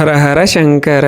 ஹரஹர சங்கர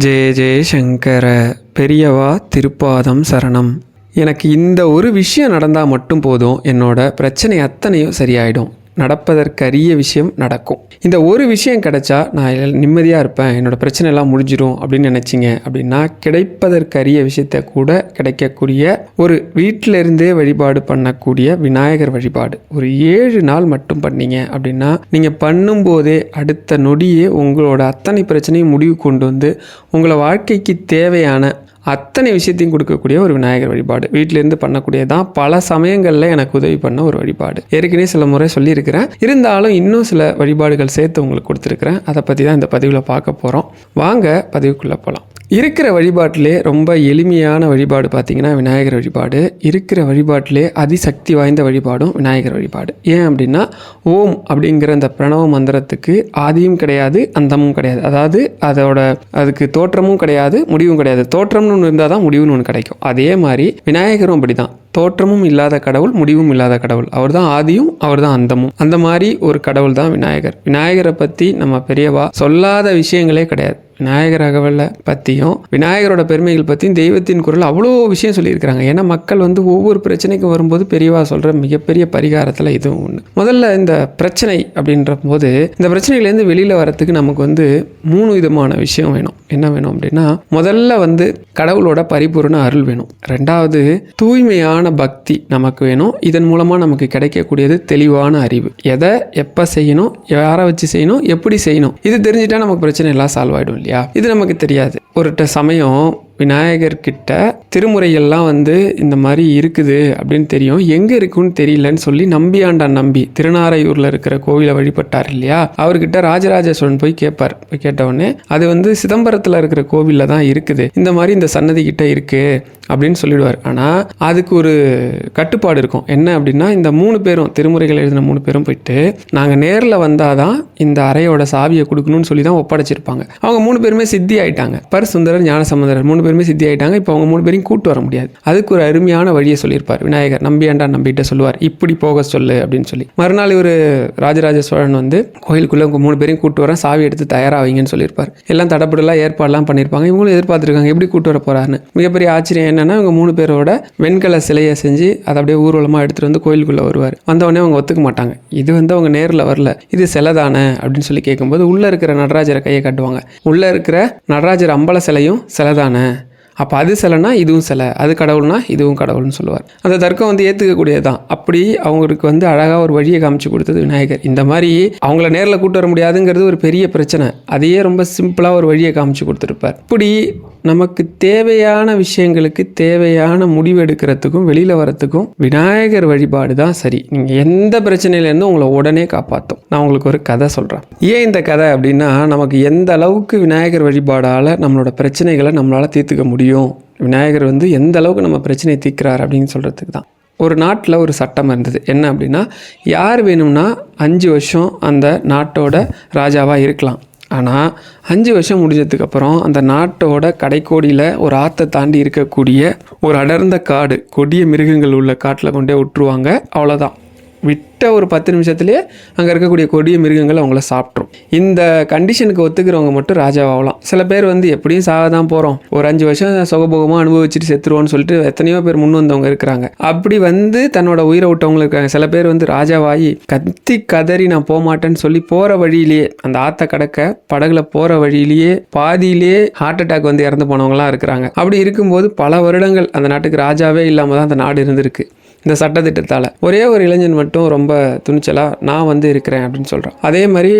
ஜெய ஜெய சங்கர பெரியவா திருப்பாதம் சரணம். எனக்கு இந்த ஒரு விஷயம் நடந்தால் மட்டும் போதும். என்னோட பிரச்சனை அத்தனையும் சரியாயிடும். நடப்பதற்கரிய விஷயம் நடக்கும். இந்த ஒரு விஷயம் கிடைச்சா நான் நிம்மதியாக இருப்பேன் என்னோடய பிரச்சனை எல்லாம் முடிஞ்சிடும் அப்படின்னு நினச்சிங்க அப்படின்னா கிடைப்பதற்கரிய விஷயத்த கூட கிடைக்கக்கூடிய ஒரு வீட்டிலிருந்தே வழிபாடு பண்ணக்கூடிய விநாயகர் வழிபாடு. ஒரு ஏழு நாள் மட்டும் பண்ணீங்க அப்படின்னா நீங்கள் பண்ணும்போதே அடுத்த நொடியே உங்களோட அத்தனை பிரச்சனையும் முடிவு கொண்டு வந்து உங்களை வாழ்க்கைக்கு தேவையான அத்தனை விஷயத்தையும் கொடுக்கக்கூடிய ஒரு விநாயகர் வழிபாடு. வீட்டிலேருந்து பண்ணக்கூடியதான் பல சமயங்களில் எனக்கு உதவி பண்ண ஒரு வழிபாடு. ஏற்கனவே சில முறை சொல்லியிருக்கிறேன். இருந்தாலும் இன்னும் சில வழிபாடுகள் சேர்த்து உங்களுக்கு கொடுத்துருக்குறேன். அதை பற்றி தான் இந்த பதிவில் பார்க்க போகிறோம் வாங்க பதிவுக்குள்ளே போகலாம் இருக்கிற வழிபாட்டிலே ரொம்ப எளிமையான வழிபாடு பார்த்தீங்கன்னா விநாயகர் வழிபாடு. இருக்கிற வழிபாட்டிலே அதிசக்தி வாய்ந்த வழிபாடும் விநாயகர் வழிபாடு. ஏன் அப்படின்னா ஓம் அப்படிங்கிற அந்த பிரணவ மந்திரத்துக்கு ஆதியும் கிடையாது அந்தமும் கிடையாது. அதாவது அதோட அதுக்கு தோற்றமும் கிடையாது முடிவும் கிடையாது. தோற்றம்னு ஒன்று இருந்தால் தான் முடிவுன்னு ஒன்று கிடைக்கும். அதே மாதிரி விநாயகரும் அப்படி தான் தோற்றமும் இல்லாத கடவுள் முடிவும் இல்லாத கடவுள். அவர் தான் ஆதியும் அவர் தான் அந்தமும். அந்த மாதிரி ஒரு கடவுள் தான் விநாயகர். விநாயகரை பற்றி நம்ம பெரியவா சொல்லாத விஷயங்களே கிடையாது. விநாயகர் அகவலை பற்றியும் விநாயகரோட பெருமைகள் பற்றியும் தெய்வத்தின் குரல் அவ்வளோ விஷயம் சொல்லியிருக்கிறாங்க. ஏன்னா மக்கள் வந்து ஒவ்வொரு பிரச்சனைக்கும் வரும்போது பெரியவா சொல்கிற மிகப்பெரிய பரிகாரத்தில் இதுவும் ஒன்று முதல்ல இந்த பிரச்சனை அப்படின்ற போது இந்த பிரச்சனைகள்லேருந்து வெளியில் வரத்துக்கு நமக்கு வந்து மூணு விதமான விஷயம் வேணும். என்ன வேணும் அப்படின்னா முதல்ல வந்து கடவுளோட பரிபூர்ண அருள் வேணும். ரெண்டாவது தூய்மையான பக்தி நமக்கு வேணும். இதன் மூலமாக நமக்கு கிடைக்கக்கூடியது தெளிவான அறிவு. எதை எப்போ செய்யணும் யாரை வச்சு செய்யணும் எப்படி செய்யணும் இது தெரிஞ்சுட்டா நமக்கு பிரச்சனை எல்லாம் சால்வ் ஆகிடும் இல்லையா? இது நமக்கு தெரியாது. ஒரு சமயம் விநாயகர்கிட்ட திருமுறையெல்லாம் வந்து இந்த மாதிரி இருக்குது அப்படின்னு தெரியும். எங்கே இருக்குன்னு தெரியலன்னு சொல்லி நம்பியாண்டான் நம்பி. திருநாரையூரில் இருக்கிற கோவிலை வழிபட்டார் இல்லையா? அவர்கிட்ட ராஜராஜ சோழன் போய் கேட்பார். போய் அது வந்து சிதம்பரத்தில் இருக்கிற கோவிலில் தான் இருக்குது. இந்த மாதிரி இந்த சன்னதி கிட்ட இருக்கு அப்படின்னு சொல்லிடுவார். ஆனால் அதுக்கு ஒரு கட்டுப்பாடு இருக்கும். என்ன அப்படின்னா இந்த மூணு பேரும் திருமுறைகள் எழுதின மூணு பேரும் போயிட்டு நாங்கள் நேரில் வந்தால் தான் இந்த அறையோட சாவியை கொடுக்கணும்னு சொல்லி தான் ஒப்படைச்சிருப்பாங்க. அவங்க மூணு பேருமே சித்தி ஆயிட்டாங்க. பரசுந்தரர் ஞானசமுந்தரர் மூணு பேருமே சித்தி ஆயிட்டாங்க இப்போ அவங்க மூணு பேரையும் கூட்டு வர முடியாது. அதுக்கு ஒரு அருமையான வழியை சொல்லியிருப்பார். விநாயகர் நம்பியாண்டா நம்பிட்ட சொல்லுவார். இப்படி போக சொல்லு அப்படின்னு சொல்லி. மறுநாள் இவர் ராஜராஜ சோழன் வந்து கோயிலுக்குள்ளே உங்கள் மூணு பேரையும் கூட்டு வரேன். சாவி எடுத்து தயாராகிங்கன்னு சொல்லியிருப்பார். எல்லாம் தடப்படலாம் ஏற்பாடுலாம் பண்ணியிருப்பாங்க. இவங்களும் எதிர்பார்த்துருக்காங்க எப்படி கூட்டு வர போகிறாருன்னு மிகப்பெரிய ஆச்சரியம் என்னன்னா இவங்க மூணு பேரோட வெண்கல சிலையை செஞ்சு அதை அப்படியே ஊர்வலமாக எடுத்துகிட்டு வந்து கோயிலுக்குள்ளே வருவார். வந்தவொடனே அவங்க ஒத்துக்க மாட்டாங்க. இது வந்து அவங்க நேரில் வரல. இது சிலை தானே அப்படின்னு சொல்லி கேட்கும்போது உள்ளே இருக்கிற நடராஜரை கையை காட்டுவாங்க. உள்ளே இருக்கிற நடராஜர் அம்பல சிலையும் சிலை தானே அப்போ அது சிலைனா இதுவும் சிலை அது கடவுள்னா இதுவும் கடவுள்னு சொல்லுவார். அந்த தர்க்கம் வந்து ஏற்றுக்கக்கூடியது தான் அப்படி அவங்களுக்கு வந்து அழகாக ஒரு வழியை காமிச்சு கொடுத்தது விநாயகர். இந்த மாதிரி அவங்கள நேரில் கூட்டு வர முடியாதுங்கிறது ஒரு பெரிய பிரச்சனை. அதையே ரொம்ப சிம்பிளாக ஒரு வழியை காமிச்சு கொடுத்துருப்பார். இப்படி நமக்கு தேவையான விஷயங்களுக்கு தேவையான முடிவு எடுக்கிறதுக்கும் வெளியில் வரத்துக்கும் விநாயகர் வழிபாடு தான் சரி. நீங்கள் எந்த பிரச்சனையிலேருந்து உங்களை உடனே காப்பாற்றும் நான் உங்களுக்கு ஒரு கதை சொல்கிறேன் ஏன் இந்த கதை அப்படின்னா நமக்கு எந்த அளவுக்கு விநாயகர் வழிபாடால் நம்மளோட பிரச்சனைகளை நம்மளால் தீர்த்துக்க முடியும் விநாயகர் வந்து எந்த அளவுக்கு நம்ம பிரச்சனையை தீர்க்கிறார் அப்படின்னு சொல்கிறதுக்கு தான். ஒரு நாட்டில் ஒரு சட்டம் இருந்தது. என்ன அப்படின்னா யார் வேணும்னா அஞ்சு வருஷம் அந்த நாட்டோட ராஜாவாக இருக்கலாம். ஆனால் அஞ்சு வருஷம் முடிஞ்சதுக்கப்புறம் அந்த நாட்டோட கடைக்கோடியில் ஒரு ஆற்றை தாண்டி இருக்கக்கூடிய ஒரு அடர்ந்த காடு கொடிய மிருகங்கள் உள்ள காட்டில் கொண்டே விட்டுருவாங்க. அவ்வளோதான் விட்ட ஒரு பத்து நிமிஷத்துலேயே அங்கே இருக்கக்கூடிய கொடிய மிருகங்கள் அவங்கள சாப்பிட்ரும் இந்த கண்டிஷனுக்கு ஒத்துக்கிறவங்க மட்டும் ராஜாவாகலாம். சில பேர் வந்து எப்படியும் சாக தான் போகிறோம் ஒரு அஞ்சு வருஷம் சுகபோகமாக அனுபவிச்சுட்டு செத்துருவோம்னு சொல்லிட்டு எத்தனையோ பேர் முன் வந்தவங்க இருக்கிறாங்க. அப்படி வந்து தன்னோட உயிரை விட்டவங்க இருக்காங்க. சில பேர் வந்து ராஜாவாகி கத்தி கதறி நான் போக மாட்டேன்னு சொல்லி போகிற வழியிலேயே அந்த ஆற்ற கடக்க படகுல போகிற வழியிலேயே பாதியிலேயே ஹார்ட் அட்டாக் வந்து இறந்து போனவங்களாம் இருக்கிறாங்க. அப்படி இருக்கும்போது பல வருடங்கள் அந்த நாட்டுக்கு ராஜாவே இல்லாமல் தான் அந்த நாடு இருந்திருக்கு. இந்த சட்டத்திட்டத்தால். ஒரே ஒரு இளைஞன் மட்டும் ரொம்ப துணிச்சலாக நான் வந்து இருக்கிறேன் அப்படின்னு சொல்கிறான் அதே மாதிரி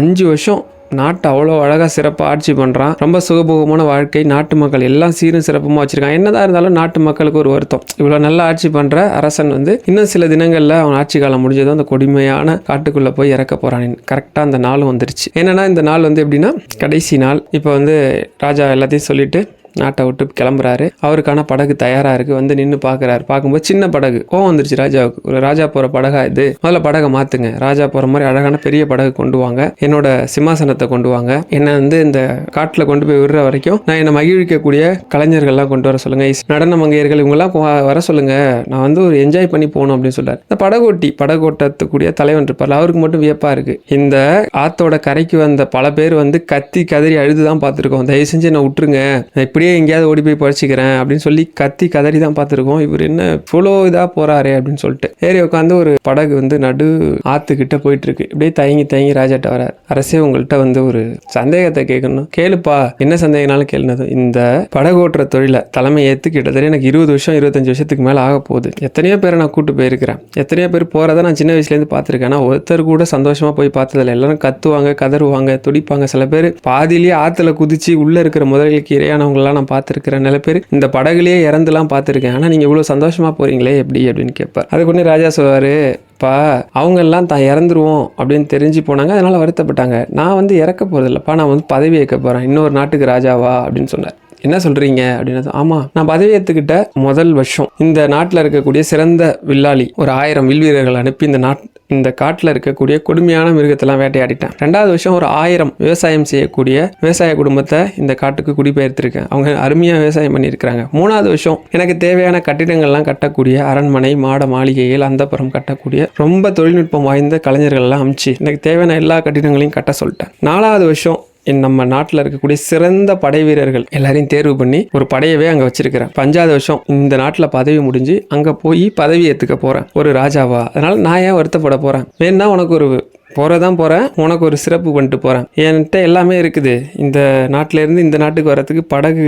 அஞ்சு வருஷம் நாட்டை அவ்வளோ அழகாக சிறப்பாக ஆட்சி பண்ணுறான் ரொம்ப சுகபோகமான வாழ்க்கை. நாட்டு மக்கள் எல்லாம் சீரும் சிறப்புமாக வச்சுருக்கான் என்னதான் இருந்தாலும் நாட்டு மக்களுக்கு ஒரு வருத்தம். இவ்வளோ நல்லா ஆட்சி பண்ணுற அரசன் வந்து இன்னும் சில தினங்களில் அவன் ஆட்சி காலம் முடிஞ்சதும் அந்த கொடுமையான காட்டுக்குள்ளே போய் இறக்க போகிறான் கரெக்டாக அந்த நாளும் வந்துருச்சு. என்னென்னா இந்த நாள் வந்து எப்படின்னா கடைசி நாள். இப்போ வந்து ராஜா எல்லாத்தையும் சொல்லிட்டு நாட்டை விட்டு கிளம்புறாரு. அவருக்கான படகு தயாரா இருக்கு. வந்து நின்று பார்க்குறாரு பார்க்கும்போது சின்ன படகு. கோவம் வந்துருச்சு ராஜாவுக்கு. ஒரு ராஜா போற படகா இது. முதல்ல படகை மாத்துங்க. ராஜா போற மாதிரி அழகான பெரிய படகு கொண்டு வாங்க. என்னோட சிம்மாசனத்தை கொண்டு வாங்க. என்னை வந்து இந்த காட்டுல கொண்டு போய் விடுற வரைக்கும் நான் என்னை மகிழ்விக்கக்கூடிய கலைஞர்கள்லாம் கொண்டு வர சொல்லுங்க. இஸ்- நடன மங்கையர்கள் இவங்கெல்லாம் வர சொல்லுங்க. நான் வந்து ஒரு என்ஜாய் பண்ணி போகணும் அப்படின்னு சொல்றாரு. இந்த படகோட்டி படகோட்டத்துக்கூடிய தலைவன் இருப்பார் அவருக்கு மட்டும் வியப்பா இருக்கு. இந்த ஆத்தோட கரைக்கு வந்த பல பேர் வந்து கத்தி கதறி அழுது தான் பார்த்துருக்கோம். தயவு செஞ்சு என்னை விட்டுருங்க. நான் அப்படியே எங்கேயாவது ஓடி போய் படிச்சுக்கிறேன் அப்படின்னு சொல்லி கத்தி கதறி தான் பார்த்துருக்கோம். இவர் என்ன இவ்வளோ இதாக போகிறாரு அப்படின்னு சொல்லிட்டு ஏறி உட்காந்து ஒரு படகு வந்து நடு ஆற்றுக்கிட்ட போயிட்டுருக்கு. இப்படியே தயங்கி தயங்கி ராஜாட்ட வரார். அரசே உங்கள்கிட்ட வந்து ஒரு சந்தேகத்தை கேட்கணும். கேளுப்பா. என்ன சந்தேகனாலும் கேளுனது. இந்த படகோட்டுற தொழிலை தலைமை ஏற்று கிட்டத்தட்ட எனக்கு இருபது வருஷம் இருபத்தஞ்சு வருஷத்துக்கு மேலே ஆக போகுது. எத்தனையோ பேரை நான் கூட்டு போயிருக்கிறேன். எத்தனையோ பேர் போகிறத நான் சின்ன வயசுலேருந்து பார்த்துருக்கேன். ஆனால் ஒருத்தர் கூட சந்தோஷமாக போய் பார்த்ததில்ல. எல்லாரும் கத்துவாங்க கதறுவாங்க துடிப்பாங்க. சில பேர் பாதியிலேயே ஆற்றுல குதிச்சு உள்ளே இருக்கிற முதலுக்கு இரையானவங்களாம் நான் பார்த்துருக்கிறேன் நில பேர். இந்த படகுலேயே இறந்துலாம் பார்த்துருக்கேன். ஆனால் நீங்கள் இவ்வளோ சந்தோஷமாக போகிறீங்களே எப்படி அப்படின்னு கேட்பார். அதுக்கு ஒன்று ராஜா சொல்வார் இப்போ அவங்க எல்லாம் தான் இறந்துருவோம் அப்படின்னு தெரிஞ்சு போனாங்க. அதனால் வருத்தப்பட்டாங்க. நான் வந்து இறக்க போகிறதில்லப்பா நான் வந்து பதவி ஏற்க போகிறேன் இன்னொரு நாட்டுக்கு ராஜாவா அப்படின்னு சொன்னார். என்ன சொல்றீங்க? அப்படின்னு ஆமாம் நான் பதவி ஏற்றுக்கிட்ட முதல் வருஷம். இந்த நாட்டில் இருக்கக்கூடிய சிறந்த வில்லாளி ஒரு ஆயிரம் வில் வீரர்கள் அனுப்பி இந்த நாட் இந்த காட்டில் இருக்கக்கூடிய கொடுமையான மிருகத்தெல்லாம் வேட்டையாடிட்டேன். ரெண்டாவது வருஷம் ஒரு ஆயிரம் விவசாயம் செய்யக்கூடிய விவசாய குடும்பத்தை இந்த காட்டுக்கு குடிபெயர்த்திருக்கேன் அவங்க அருமையாக விவசாயம் பண்ணியிருக்கிறாங்க. மூணாவது வருஷம் எனக்கு தேவையான கட்டிடங்கள்லாம் கட்டக்கூடிய அரண்மனை மாட மாளிகைகள் அந்தப்புறம் கட்டக்கூடிய ரொம்ப தொழில்நுட்பம் வாய்ந்த கலைஞர்கள்லாம் அமிச்சு எனக்கு தேவையான எல்லா கட்டிடங்களையும் கட்ட சொல்லிட்டேன். நாலாவது வருஷம் நம்ம நாட்டில் இருக்கக்கூடிய சிறந்த படை வீரர்கள் எல்லாரையும் தேர்வு பண்ணி ஒரு படையவே அங்கே வச்சிருக்கிறேன் பஞ்சாவது வருஷம் இந்த நாட்டில் பதவி முடிஞ்சு அங்கே போய் பதவி ஏற்றுக்க போகிறேன் ஒரு ராஜாவா. அதனால நான் ஏன் வருத்தப்பட போகிறேன் வேணா உனக்கு ஒரு போகிறதான் போகிறேன் உனக்கு ஒரு சிறப்பு பண்ணிட்டு போகிறேன் என்கிட்ட எல்லாமே இருக்குது. இந்த நாட்டிலேருந்து இந்த நாட்டுக்கு வரத்துக்கு படகு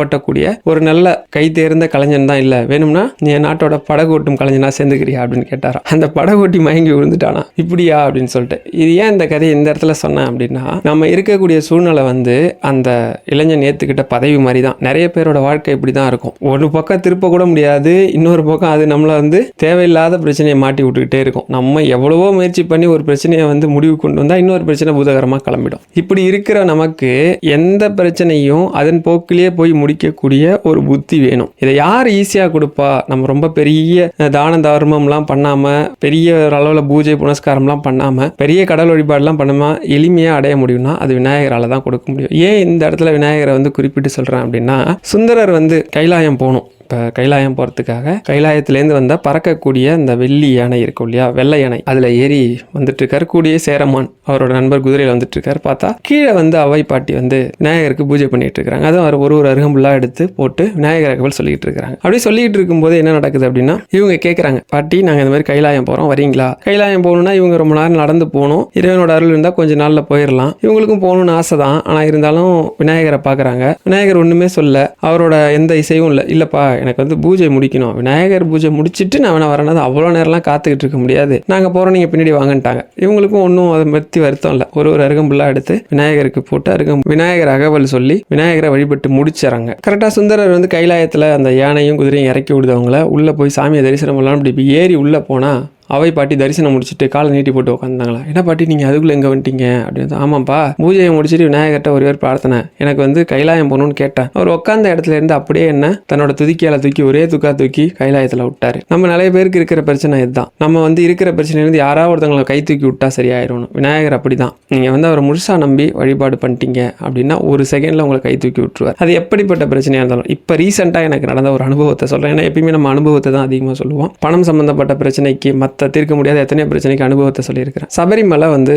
ஓட்டக்கூடிய ஒரு நல்ல கை தேர்ந்த கலைஞன் தான் இல்லை. வேணும்னா நீ என் நாட்டோட படகு ஓட்டும் கலைஞனா சேர்ந்துக்கிறியா அப்படின்னு கேட்டாரா அந்த படகு ஓட்டி மயங்கி விழுந்துட்டானா? இப்படியா அப்படின்னு சொல்லிட்டு. இது ஏன் இந்த கதையை இந்த இடத்துல சொன்னேன் அப்படின்னா நம்ம இருக்கக்கூடிய சூழ்நிலை வந்து அந்த இளைஞன் ஏற்றுக்கிட்ட பதவி மாதிரி தான் நிறைய பேரோட வாழ்க்கை இப்படி தான் இருக்கும். ஒரு பக்கம் திருப்ப கூட முடியாது. இன்னொரு பக்கம் அது நம்மளை வந்து தேவையில்லாத பிரச்சனையை மாட்டி விட்டுக்கிட்டே இருக்கும். நம்ம எவ்வளவோ முயற்சி பண்ணி ஒரு பிரச்சனையை வந்து முடிவு கொண்டு வந்தால் இன்னொரு பிரச்சனை பூதகரமாக கிளம்பிடும். இப்படி இருக்கிற நமக்கு எந்த பிரச்சனையும் அதன் போக்கிலேயே போய் முடிக்கக்கூடிய ஒரு புத்தி வேணும். இதை யார் ஈஸியாக கொடுப்பா? நம்ம ரொம்ப பெரிய தான தர்மம்லாம் பண்ணாமல் பெரிய அளவில் பூஜை புனஸ்காரம்லாம் பண்ணாமல் பெரிய கடல் வழிபாடுலாம் பண்ணாமல் எளிமையாக அடைய முடியும்னா அது விநாயகரால் தான் கொடுக்க முடியும். ஏன் இந்த இடத்துல விநாயகரை வந்து குறிப்பிட்டு சொல்கிறேன் அப்படின்னா சுந்தரர் வந்து கைலாயம் போகணும். இப்போ கைலாயம் போகிறதுக்காக கைலாயத்துலேருந்து வந்தால் பறக்கக்கூடிய அந்த வெள்ளி யானை இருக்கும் இல்லையா? வெள்ளை யானை. அதில் ஏறி வந்துட்டுருக்கார். கூடிய சேரமான். அவரோட நண்பர் குதிரையில் வந்துட்டுருக்கார். பார்த்தா கீழே வந்து அவை பாட்டி வந்து விநாயகருக்கு பூஜை பண்ணிகிட்டு இருக்கிறாங்க அதுவும் அவர் ஒரு ஒரு அருகம்புல்லாக எடுத்து போட்டு விநாயகர் அகவல் சொல்லிகிட்டு இருக்கிறாங்க அப்படி சொல்லிகிட்டு இருக்கும்போது என்ன நடக்குது அப்படின்னா இவங்க கேட்குறாங்க பாட்டி நாங்கள் இந்த மாதிரி கைலாயம் போகிறோம் வரீங்களா? கைலாயம் போகணும்னா இவங்க ரொம்ப நேரம் நடந்து போகணும். இறைவனோட அருள் இருந்தால் கொஞ்சம் நாளில் போயிடலாம் இவங்களுக்கும் போகணும்னு ஆசை தான் ஆனால் இருந்தாலும் விநாயகரை பார்க்குறாங்க விநாயகர் ஒன்றுமே சொல்ல அவரோட எந்த இசையும் இல்லை. இல்லைப்பா எனக்கு வந்து பூஜை முடிக்கணும். விநாயகர் பூஜை முடிச்சுட்டு நான் வேணா வரேன்னா அவ்வளோ நேரம்லாம் காத்துக்கிட்டு இருக்க முடியாது. நாங்கள் போகிறோம் நீங்கள் பின்னாடி வாங்கன்ட்டாங்க. இவங்களுக்கும் ஒன்றும் அதை பற்றி வருத்தம் இல்லை. ஒரு ஒரு அருகம்புல்லாக எடுத்து விநாயகருக்கு போட்டு அருகம் விநாயகர் அகவல் சொல்லி விநாயகரை வழிபட்டு முடிச்சிடறாங்க. கரெக்டாக சுந்தரர் வந்து கைலாயத்தில் அந்த யானையும் குதிரையும் இறக்கி விடுதவங்கள உள்ளே போய் சாமியை தரிசனம் பண்ணலாம் இப்படி ஏறி உள்ளே போனால் அவை பாட்டி தரிசனம் முடிச்சுட்டு காலை நீட்டி போட்டு உட்காந்தாங்களா என்ன பாட்டி நீங்கள் அதுக்குள்ளே எங்கே வந்துட்டீங்க? அப்படின்னு ஆமாப்பா பூஜையை முடிச்சுட்டு விநாயகர்கிட்ட ஒரு பேர் பிரார்த்தனை. எனக்கு வந்து கைலாயம் போகணும்னு கேட்டேன். அவர் உட்காந்த இடத்துல இருந்து அப்படியே என்ன தன்னோட துதிக்கியால தூக்கி ஒரே துக்கா தூக்கி கைலாயத்தில் விட்டாரு. நம்ம நிறைய பேருக்கு இருக்கிற பிரச்சனை இதுதான். நம்ம வந்து இருக்கிற பிரச்சனையிலேருந்து யாராவது ஒருத்தவங்களை கை தூக்கி விட்டா சரியாயிரும் விநாயகர் அப்படி தான் நீங்கள் வந்து அவரை முழுசாக நம்பி வழிபாடு பண்ணிட்டீங்க அப்படின்னா ஒரு செகண்டில் உங்களை கை தூக்கி விட்டுருவார். அது எப்படிப்பட்ட பிரச்சனையாக இருந்தாலும் இப்போ ரீசெண்டாக எனக்கு நடந்த ஒரு அனுபவத்தை சொல்கிறேன் ஏன்னா எப்பயுமே நம்ம அனுபவத்தை தான் அதிகமாக சொல்லுவோம். பணம் சம்மந்தப்பட்ட பிரச்சனைக்கு மற்ற தீர்க்க முடியாத எத்தனையோ பிரச்சனைக்கு அனுபவத்தை சொல்லியிருக்கிறேன் சபரிமலை வந்து